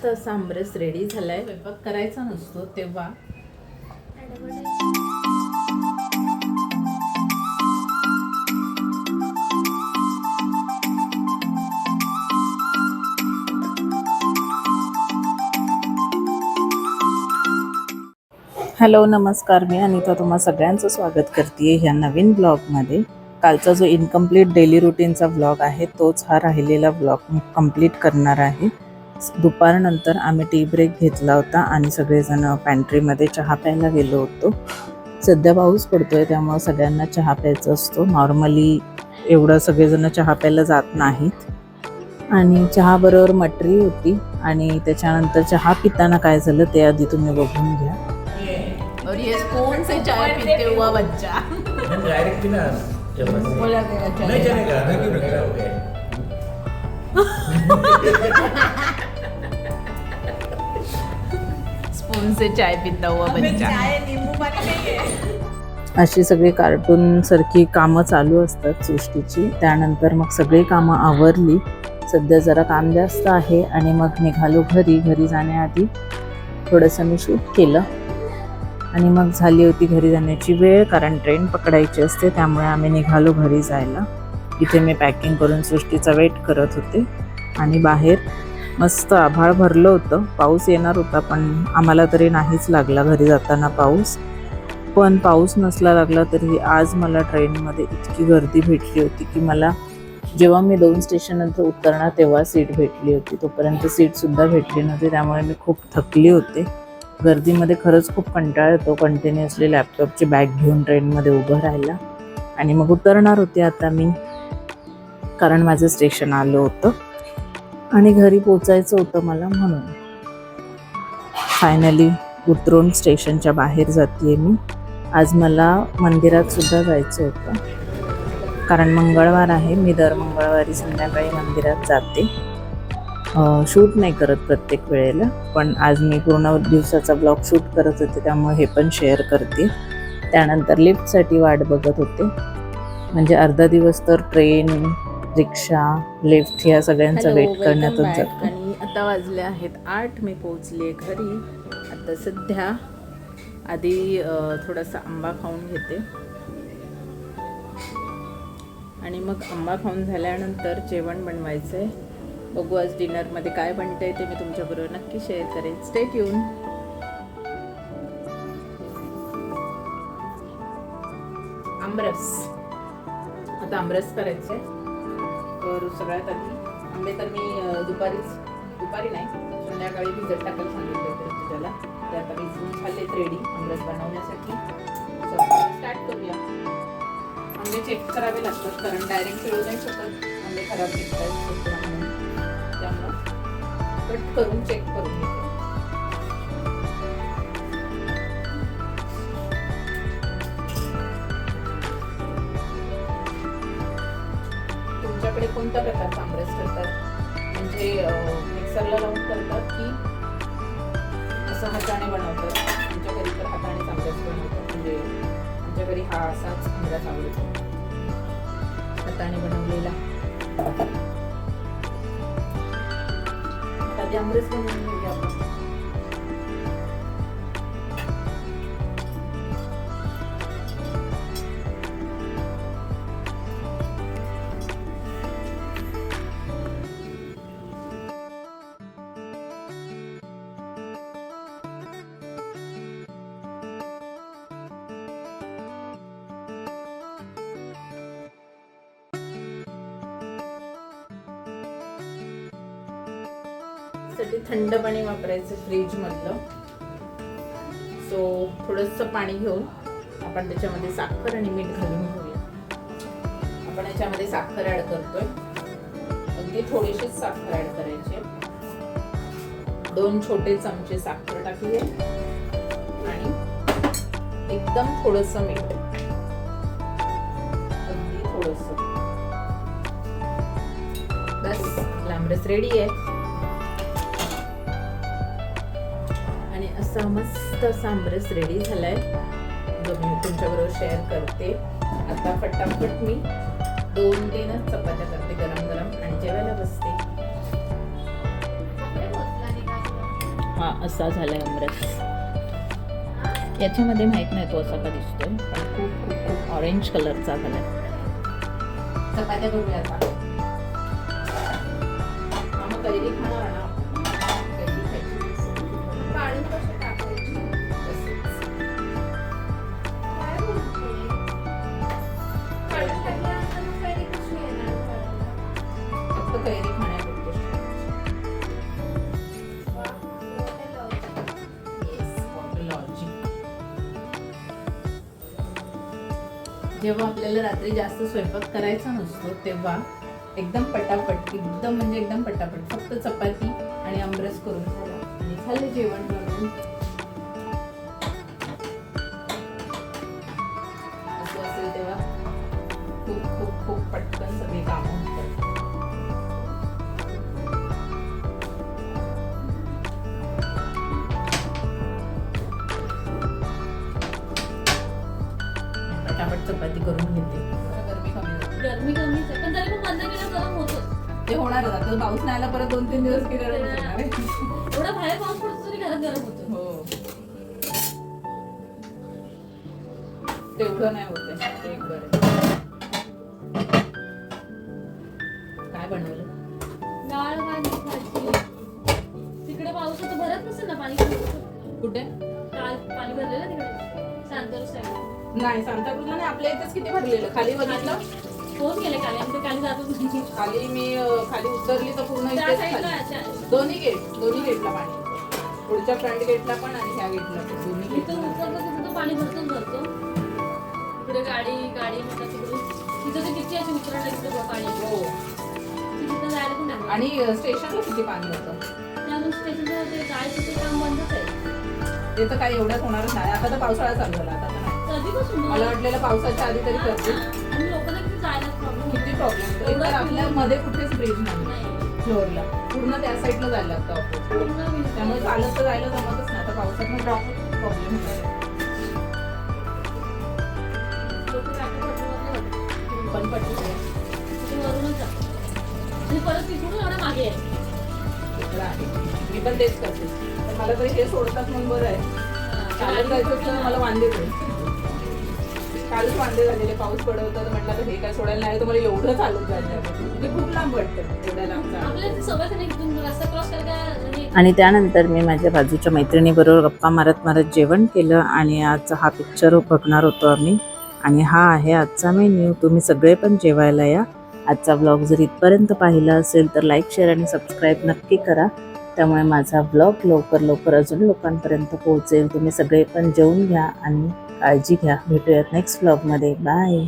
मस्त असा आमरस रेडी झालाय. स्वयंपाक करायचा नसतो तेव्हा. हॅलो नमस्कार. मी अनिता तुम्हा सगळ्यांचं स्वागत करते ह्या नवीन ब्लॉगमध्ये. कालचा जो इनकम्प्लीट डेली रुटीनचा ब्लॉग आहे तोच हा राहिलेला ब्लॉग कंप्लीट करणार आहे. दुपारनंतर आम्ही टी ब्रेक घेतला होता आणि सगळेजण पॅन्ट्रीमध्ये चहा प्यायला गेलो होतो. सध्या पाऊस पडतोय त्यामुळं सगळ्यांना चहा प्यायचा असतो. नॉर्मली एवढं सगळेजण चहा प्यायला जात नाहीत. आणि चहाबरोबर मटरी होती आणि त्याच्यानंतर चहा पिताना काय झालं ते आधी तुम्ही बघून घ्या. और ये स्पून से चाय पीते हुआ बच्चा? डायरेक्ट बिना बोला गया नहीं चलेगा। चलेगा नहीं चलेगा हो गया स्पून से चाय पिता हुआ बच्चा अशी सगळी कार्टून सारखी कामं चालू असतात सृष्टीची. त्यानंतर मग सगळी कामं आवरली. सध्या जरा काम जास्त आहे आणि मग निघालो घरी. घरी जाण्याआधी थोडंसं मी शूट केलं. आणि मग झाली होती घरी जाण्याची वेळ कारण ट्रेन पकडायची असते त्यामुळे आम्ही निघालो घरी जायला. इथे मी पॅकिंग करून सृष्टीचा वेट करत होते. आणि बाहेर मस्त आभाळ भरलं होतं. पाऊस येणार होता पण आम्हाला तरी नाहीच लागला घरी जाताना पाऊस. पण पाऊस नसला लागला तरी आज मला ट्रेनमध्ये इतकी गर्दी भेटली होती की मला जेव्हा मी दोन स्टेशननंतर उतरणार तेव्हा सीट भेटली होती. तोपर्यंत सीटसुद्धा भेटली नव्हती त्यामुळे मी खूप थकली होते. गर्दीमध्ये खरंच खूप कंटाळा येतो कंटिन्युअसली लॅपटॉपची बॅग घेऊन ट्रेनमध्ये उभं राहायला. आणि मग उतरणार होते आता मी कारण माझं स्टेशन आलं होतं. आणि घरी पोचायचं होतं मला म्हणून. फायनली उतरून स्टेशनच्या बाहेर जाते मी. आज मला मंदिरात सुद्धा जायचं होतं. कारण मंगळवार आहे मी दर मंगळवारी संध्याकाळी मंदिरात जाते. शूट नाही करत प्रत्येक वेळेला पण आज मी पूर्ण दिवसाचा ब्लॉग शूट करत होते त्यामुळे हे पण शेअर करते. त्यानंतर लिफ्टसाठी वाट बघत होते. म्हणजे अर्धा दिवस तर ट्रेन रिक्षा लिफ्ट ह्या सगळ्यांचा वेट करण्यातच जातो. आणि आता वाजले आहेत आठ. मी पोहोचले घरी. आता सध्या आधी थोडासा आंबा खाऊन घेते. आणि मग आंबा खाऊन झाल्यानंतर जेवण बनवायचं आहे बघू आज डिनरमध्ये काय बनतंय ते मी तुमच्याबरोबर नक्की शेअर करेन. स्टेट येऊन आमरस. आता आमरस करायचं आहे तर सगळ्यात आधी. आंबे तर मी दुपारीच दुपारी नाही संध्याकाळी भिजत टाकायला सांगितलं होतं तुझ्याला ते आता भिजवून झालेत रेडी आमरस बनवण्यासाठी. स्टार्ट करूया. आंबे चेक करावे लागतात कारण डायरेक्ट पिळू नाही शकत. आंबे खराब निघतात त्यामुळं. कट करून चेक करून घेतो. कोणत्या प्रकारचा आमरस करतात? म्हणजे मिक्सरला लावून करतात की असं हाताने बनवतात? आमच्या घरी तर हातानेच आमरस बनवतात. म्हणजे आमच्या घरी हा असाच आमरस आवडतो. हाताने बनवलेला. कधी आमरस बनवून साठी थंड पाणी वापरायचं फ्रीज मधलं सो थोडंसं पाणी घेऊन आपण त्याच्यामध्ये साखर आणि मीठ घालून घेऊया. आपण याच्यामध्ये साखर ऍड करतोय. अगदी थोडीशीच साखर ऍड करायची दोन छोटे चमचे साखर टाकूया. आणि एकदम थोडस मीठ. अगदी थोडस. बस लांबरस रेडी आहे. असा मस्त असा आमरस रेडी झालाय. जो मी तुमच्याबरोबर शेअर करते. आता फटाफट मी दोन तीनच चपात्या करते गरम गरम आणि जेवायला बसते. हा असा झालाय आमरस. याच्यामध्ये माहीत नाही तो असा का दिसतोय पण खूप खूप खूप ऑरेंज कलरचा झालाय. चपात्या करूया आता. मग कैरी खाणार ना? जेव्हा आपल्याला रात्री जास्त स्वयंपाक करायचा नसतो तेव्हा एकदम पटापट एकदम म्हणजे एकदम पटापट फक्त चपाती आणि आमरस करून झाला आणि झालं जेवण बनवून. असं असेल तेव्हा खूप खूप खूप पटकन सगळी कामं होतात. चपाती करून घेते गरमी कमी होते गरमी कमीच आहे पण तरी पण बंद केलं गरम ते होणारच आता पाऊस नाही आला परत दोन तीन दिवस की गरम होणार आहे. एवढा बाहेर पाऊस पडतो तरी घरात गरम होतं हो तेवढं नाही होत आहे. ते एक बरं आहे. नाही सांताक्रूजला नाही आपल्या इथेच किती भरलेलं? खाली बघितलं? फोन केले काल आम्ही तर काली जातच नाही खाली मी अं, खाली उतरली तर पूर्ण त्या इथेच साईडला खाली. अच्छा. दोन्ही गेट दोन्ही गेटला पाणी. होतं. पुढच्या फ्रंट गेटला पण आणि ह्या गेटला पण. दोन्ही इथं गेटला उतरतो तिथं तो पाणी भरतोच भरतो इकडे गाडी गाडी म्हणतात तिकडून. तिथं ते किती अशी तिथं पाणी. हो. तिथं जायला पण नाही आणि अं, स्टेशनला किती पाणी होतं? स्टेशनचं ते जायचं ते काम बंदच आहे. ते तर काही एवढ्यात होणारच नाही. आता तर पावसाळा चालू झाला. आता मला वाटलेलं पावसाच्या आधी तरी लोकांना किती प्रॉब्लेम प्रॉब्लेम एकतर आपल्या मध्ये कुठेच ब्रिज नाही. फ्लोअरला पूर्ण त्या साईडला जायला लागतं विस्तार. त्यामुळे चालत तर जायला जमतच नाही. आता पावसात प्रॉब्लेम. पण पटलं परत मागे आहे. इकडं आहे. मी पण तेच करते. पण मला तरी हे सोडतात म्हणून बरं आहे. चालत जायचं तर मला वांदे होते कालच वांदे झालेले पाऊस पडत होता तर म्हटलं हे काय सोडायला नाही तर मला एवढं चालत जायचं म्हणजे खूप लांब वाटतं एवढ्या लांब आणि त्यानंतर मी माझ्या बाजूच्या मैत्रिणीबरोबर गप्पा मारत मारत जेवण केलं आणि आज हा पिक्चर बघणार होतो आम्ही. आणि हा आहे आजचा मेन्यू तुम्ही सगळे पण जेवायला या. आजचा ब्लॉग जर इथपर्यंत पाहिला असेल तर लाईक शेअर आणि सबस्क्राईब नक्की करा. त्यामुळे माझा ब्लॉग लवकर लवकर अजून लोकांपर्यंत पोहोचेल. तुम्ही सगळे पण जेवून घ्या आणि काळजी घ्या. भेटूयात नेक्स्ट ब्लॉगमध्ये बाय